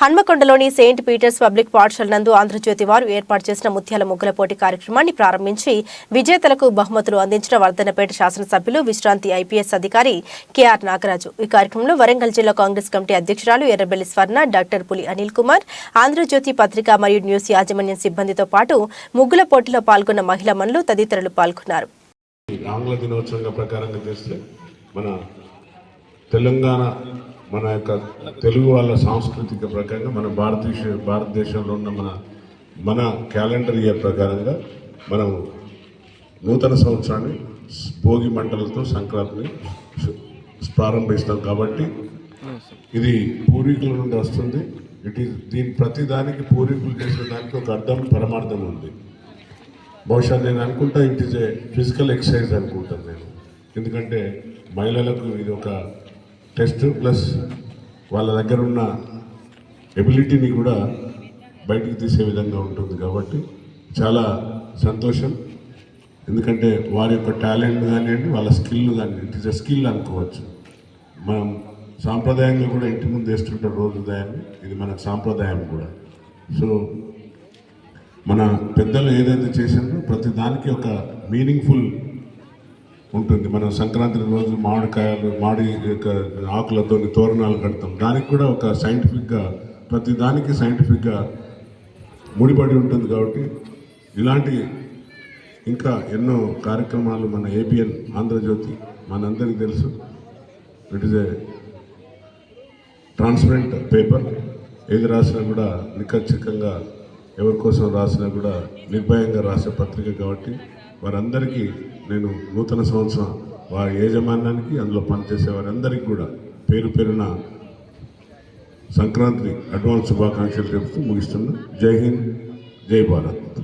హన్మకొండలోని Saint Peter's public పాఠశాల నందు ఆంధ్రజ్యోతి వారు ఏర్పాటు చేసిన ముత్యాల ముగ్గుల పోటీ కార్యక్రమాన్ని ప్రారంభించి విజేతలకు బహుమతులు అందించిన వర్ధనపేట శాసనసభ్యులు విశ్రాంతి ఐపీఎస్ అధికారి కెఆర్ నాగరాజు. ఈ కార్యక్రమంలో వరంగల్ జిల్లా కాంగ్రెస్ కమిటీ అధ్యక్షురాలు ఎర్రబెల్లి స్వర్ణ డాక్టర్ పులి అనిల్ కుమార్ ఆంధ్రజ్యోతి పత్రిక మరియు న్యూస్ యాజమాన్యం సిబ్బందితో పాటు ముగ్గుల పోటీలో పాల్గొన్న మహిళా మనులు తదితరులు పాల్గొన్నారు. ఆంగ్ల దినోత్సవంగా ప్రకారంగా చేస్తే మన తెలంగాణ మన యొక్క తెలుగు వాళ్ళ సాంస్కృతిక ప్రకారంగా మన భారతదేశ భారతదేశంలో ఉన్న మన మన క్యాలెండర్ ఇయర్ ప్రకారంగా మనం నూతన సంవత్సరాన్ని భోగి మంటలతో సంక్రాంతిని ప్రారంభిస్తాం కాబట్టి ఇది పూర్వీకుల నుండి వస్తుంది. ఇట్ ఈస్ దీని ప్రతి దానికి పూర్వీకులు చేసిన దానికి ఒక అర్థం పరమార్థం ఉంది. బహుశా నేను అనుకుంటా it is a physical exercise అనుకుంటాను నేను. ఎందుకంటే మహిళలకు ఇది ఒక టెస్ట్ ప్లస్ వాళ్ళ దగ్గర ఉన్న ఎబిలిటీని కూడా బయటికి తీసే విధంగా ఉంటుంది కాబట్టి చాలా సంతోషం. ఎందుకంటే వారి యొక్క టాలెంట్ కానివ్వండి వాళ్ళ స్కిల్ కానీ ఇట్ ఇస్ అ స్కిల్ అనుకోవచ్చు. మనం సాంప్రదాయంగా కూడా ఇంటి ముందు వేస్తుంటారు రోజు దాన్ని ఇది మన సాంప్రదాయం కూడా. సో మన పెద్దలు ఏదైతే చేసిందో ప్రతి దానికి ఒక మీనింగ్ఫుల్ ఉంటుంది. మనం సంక్రాంతి రోజు మామిడికాయలు మామిడి యొక్క ఆకులతో తోరణాలు కడతాం. దానికి కూడా ఒక సైంటిఫిక్గా ప్రతి దానికి సైంటిఫిక్గా ముడిపడి ఉంటుంది కాబట్టి ఇలాంటి ఇంకా ఎన్నో కార్యక్రమాలు మన ఏబిఎన్ ఆంధ్రజ్యోతి మనందరికీ తెలుసు. It is a transparent paper ఏది రాసినా కూడా నిఖచ్చితంగా ఎవరి కోసం రాసినా కూడా నిర్భయంగా రాసే పత్రిక కాబట్టి వారందరికీ నేను నూతన సంవత్సరం వారి యాజమాన్యానికి అందులో పనిచేసే వారందరికీ కూడా పేరు పేరున సంక్రాంతి అడ్వాన్స్ శుభాకాంక్షలు చెబుతూ ముగిస్తున్నా. జై హింద్ జై భారత్.